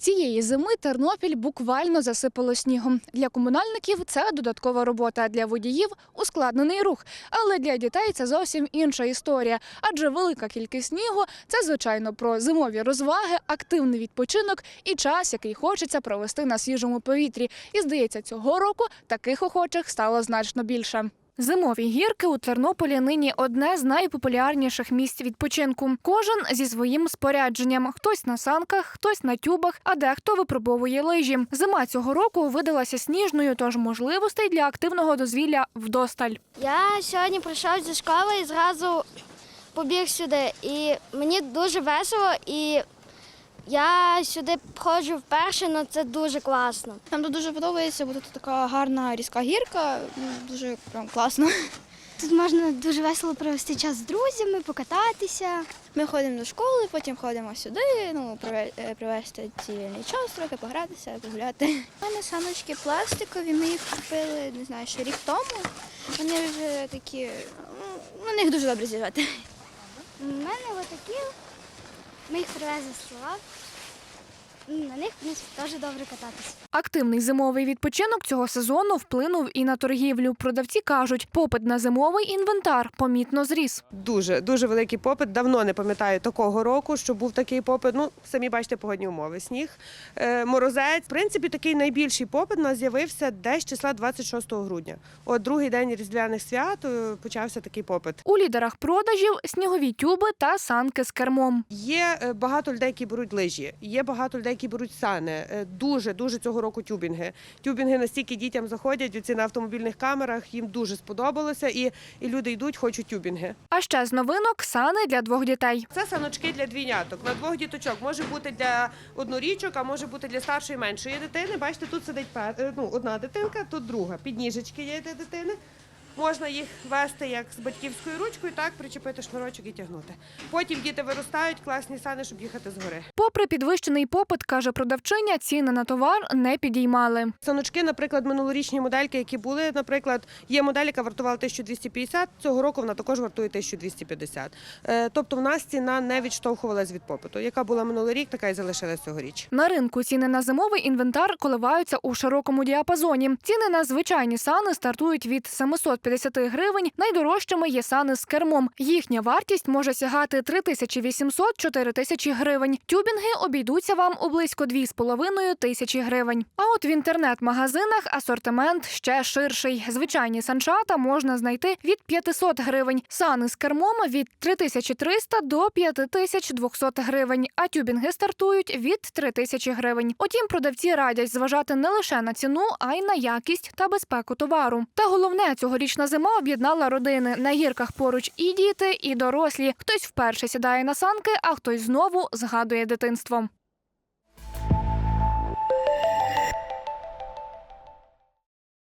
Цієї зими Тернопіль буквально засипало снігом. Для комунальників це додаткова робота, для водіїв ускладнений рух. Але для дітей це зовсім інша історія. Адже велика кількість снігу це звичайно про зимові розваги, активний відпочинок і час, який хочеться провести на свіжому повітрі. І здається, цього року таких охочих стало значно більше. Зимові гірки у Тернополі нині одне з найпопулярніших місць відпочинку. Кожен зі своїм спорядженням: хтось на санках, хтось на тюбах, а дехто випробовує лижі. Зима цього року видалася сніжною, тож можливостей для активного дозвілля вдосталь. Я сьогодні прийшов зі школи і зразу побіг сюди. І мені дуже весело, і я сюди ходжу вперше, але це дуже класно. Нам тут дуже подобається, бо тут така гарна різка гірка, ну, дуже прям класно. Тут можна дуже весело провести час з друзями, покататися. Ми ходимо до школи, потім ходимо сюди, ну, прове- е, провести цивільний час, трохи погратися, погуляти. У мене саночки пластикові, ми їх купили, не знаю, ще рік тому. Вони вже такі, ну, на них дуже добре з'їжджати. У мене отакі. Ми їх привезли з села. На них в принципі, теж добре кататися. Активний зимовий відпочинок цього сезону вплинув і на торгівлю. Продавці кажуть, попит на зимовий інвентар помітно зріс. Дуже дуже великий попит. Давно не пам'ятаю такого року, що був такий попит. Ну самі бачите погодні умови. Сніг, е, морозець. В принципі, такий найбільший попит у нас з'явився десь числа 26 грудня. От другий день різдвяних свят е, почався такий попит. У лідерах продажів снігові тюби та санки з кермом. Є е, багато людей, які беруть лижі, є багато людей, які беруть сани. Е, Дуже дуже цього року тюбінги. Тюбінги настільки дітям заходять оці на автомобільних камерах. Їм дуже сподобалося, і, і люди йдуть, хочуть тюбінги. А ще з новинок сани для двох дітей. Це саночки для двійняток. На двох діточок може бути для однорічок, а може бути для старшої і меншої дитини. Бачите, тут сидить е, ну, одна дитинка, тут друга. Підніжечки є для дитини. Можна їх вести як з батьківською ручкою, так причепити шнурочок і тягнути. Потім діти виростають, класні сани, щоб їхати згори. Попри підвищений попит, каже продавчиня, ціни на товар не підіймали. Саночки, наприклад, минулорічні модельки, які були, наприклад, є модель, яка вартувала 1250, цього року вона також вартує 1250. Е, Тобто в нас ціна не відштовхувалась від попиту. Яка була минулий рік, така і залишилась цьогоріч. На ринку ціни на зимовий інвентар коливаються у широкому діапазоні. Ціни на звичайні сани стартують від 750 гривень. Найдорожчими є сани з кермом. Їхня вартість може сягати 3800-4 тисячі гривень. Тюбінги обійдуться вам у близько 2,5 тисячі гривень. А от в інтернет-магазинах асортимент ще ширший. Звичайні санчата можна знайти від 500 гривень. Сани з кермом від 3300 до 5200 гривень. А тюбінги стартують від 3000 гривень. Утім, продавці радять зважати не лише на ціну, а й на якість та безпеку товару. Та головне, цьогорічна зима об'єднала родини. На гірках поруч і діти, і дорослі. Хтось вперше сідає на санки, а хтось знову згадує дитинство.